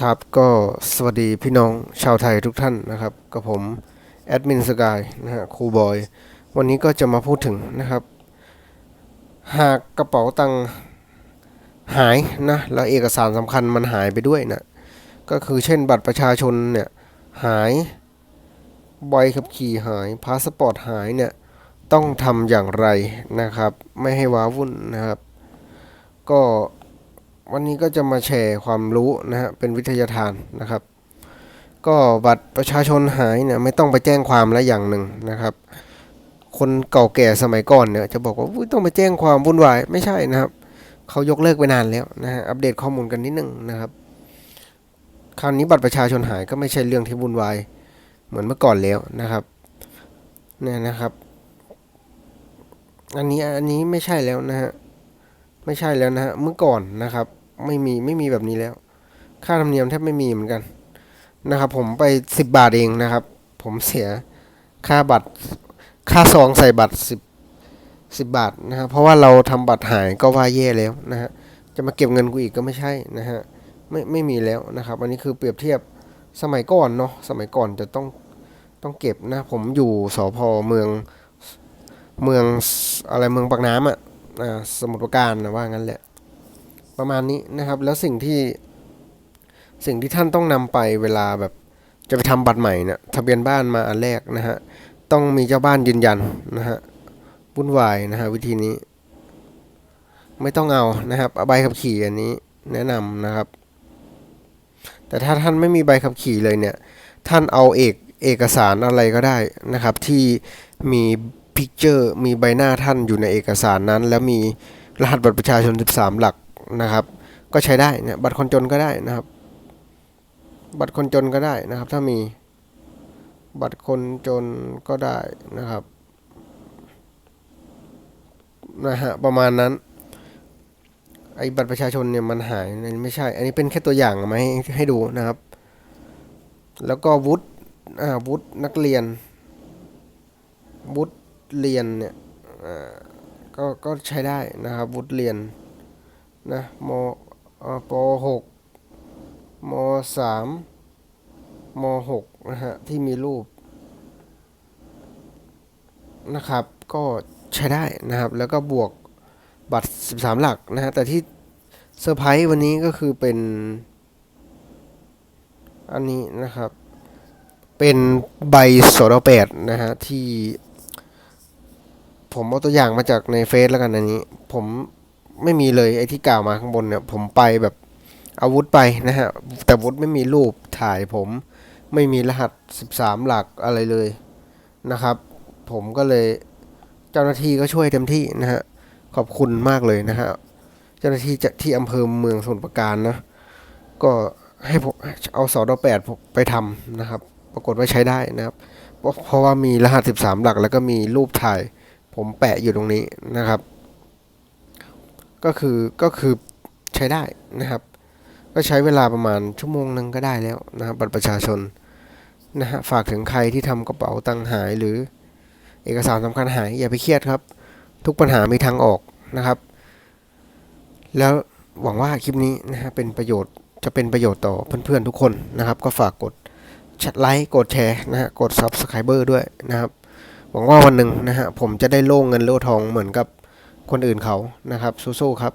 ครับก็สวัสดีพี่น้องชาวไทยทุกท่านนะครับกับผมแอดมินสกายนะฮะครูบอยวันนี้ก็จะมาพูดถึงนะครับ หากกระเป๋าตังค์หายนะแล้วเอกสารสำคัญมันหายไปด้วยนะก็คือเช่นบัตรประชาชนเนี่ยหายใบขับขี่หายพาสปอร์ตหายเนี่ยต้องทำอย่างไรนะครับ ไม่ให้ว้าวุ่นนะครับ ก็ วันนี้ก็จะมาแชร์ความรู้นะฮะเป็นวิทยาทานนะครับ ก็บัตรประชาชนหายเนี่ยไม่ต้องไปแจ้งความและอย่างหนึ่งนะครับ คนเก่าแก่สมัยก่อนเนี่ยจะบอกว่าอุ๊ยต้องไปแจ้งความวุ่นวายไม่ใช่นะครับเขายกเลิกไปนานแล้วนะฮะอัปเดตข้อมูลกันนิดนึงนะครับ คราวนี้บัตรประชาชนหายก็ไม่ใช่เรื่องที่วุ่นวายเหมือนเมื่อก่อนแล้วนะครับเนี่ยนะครับ อันนี้อันนี้ไม่ใช่แล้วนะฮะไม่ใช่แล้วนะฮะเมื่อก่อนนะครับ ไม่มีไม่มีแบบนี้แล้ว ค่าธรรมเนียมแทบไม่มีเหมือนกันนะครับ ผมไปสิบบาทเองนะครับ ผมเสียค่าบัตรค่าซองใส่บัตรสิบสิบบาทนะครับเพราะว่าเราทำบัตรหายก็ว่าแย่แล้วนะฮะจะมาเก็บเงินกูอีกก็ไม่ใช่นะฮะไม่ไม่มีแล้วนะครับ อันนี้คือเปรียบเทียบสมัยก่อนเนาะสมัยก่อนจะต้องต้องเก็บนะผมอยู่สพเมืองเมืองอะไรเมืองปากน้ำอะอ่าสมุดประการนะว่างั้นแหละ ประมาณนี้นะครับ แล้วสิ่งที่สิ่งที่ท่านต้องนำไปเวลาแบบจะไปทำบัตรใหม่เนี่ยทะเบียนบ้านมาอันแรกนะฮะต้องมีเจ้าบ้านยืนยันนะฮะวุ่นวายนะฮะวิธีนี้ ไม่ต้องเอานะครับใบขับขี่อันนี้แนะนำนะครับ แต่ถ้าท่านไม่มีใบขับขี่เลยเนี่ย ท่านเอาเอกเอกสารอะไรก็ได้นะครับ ที่มีพิกเจอร์มีใบหน้าท่านอยู่ในเอกสารนั้น แล้วมีรหัสบัตรประชาชน 13 หลัก นะครับ ก็ใช้ได้เนี่ยบัตรคนจนก็ได้นะครับ บัตรคนจนก็ได้นะครับ ถ้ามีบัตรคนจนก็ได้นะครับนะฮะประมาณนั้น ไอ้บัตรประชาชนเนี่ยมันหายนไม่ใช่ อันนี้เป็นแค่ตัวอย่างมาให้ให้ดูนะครับ แล้วก็วุฒิอ่าวุฒินักเรียน วุฒิเรียนเนี่ยอ่าก็ก็ใช้ได้นะครับวุฒิเรียน นะมอปหกมสามมหกนะฮะที่มีรูปนะครับ ก็ใช้ได้นะครับ แล้วก็บวกบัตร 13 หลักนะฮะแต่ที่เซอร์ไพรส์วันนี้ก็คือเป็น อันนี้นะครับ เป็นใบสรแปดนะฮะที่ ผมเอาตัวอย่างมาจากในเฟซแล้วกันอันนี้ ผม ไม่มีเลยไอ้ที่กล่าวมาข้างบนเนี่ยผมไปแบบอาวุธไปนะฮะ แต่วุธไม่มีรูปถ่ายผม ไม่มีรหัส 13 หลักอะไรเลยนะครับ ผมก็เลยเจ้าหน้าที่ก็ช่วยเต็มที่นะฮะ ขอบคุณมากเลยนะฮะ เจ้าหน้าที่จะที่อำเภอเมืองสมุทรปราการนะ ก็ให้ผมเอาสอดแปดไปทำนะครับ ปรากฏว่าใช้ได้นะครับ เพราะเพราะว่ามีรหัส 13 หลัก แล้วก็มีรูปถ่าย ผมแปะอยู่ตรงนี้นะครับ ก็คือก็คือใช้ได้นะครับ ก็ใช้เวลาประมาณชั่วโมงนึงก็ได้แล้วนะครับบัตรประชาชนนะฮะฝากถึงใครที่ทำกระเป๋าตังค์หายหรือเอกสารสำคัญหายอย่าไปเครียดครับ ทุกปัญหามีทางออกนะครับ แล้วหวังว่าคลิปนี้นะฮะเป็นประโยชน์จะเป็นประโยชน์ต่อเพื่อนๆทุกคนนะครับ ก็ฝากกดไลค์กดแชร์นะฮะกด Subscriber ด้วยนะครับ หวังว่าวันหนึ่งนะฮะผมจะได้โล่งเงินโล่ทองเหมือนกับ คนอื่นเขานะครับสู้ๆครับ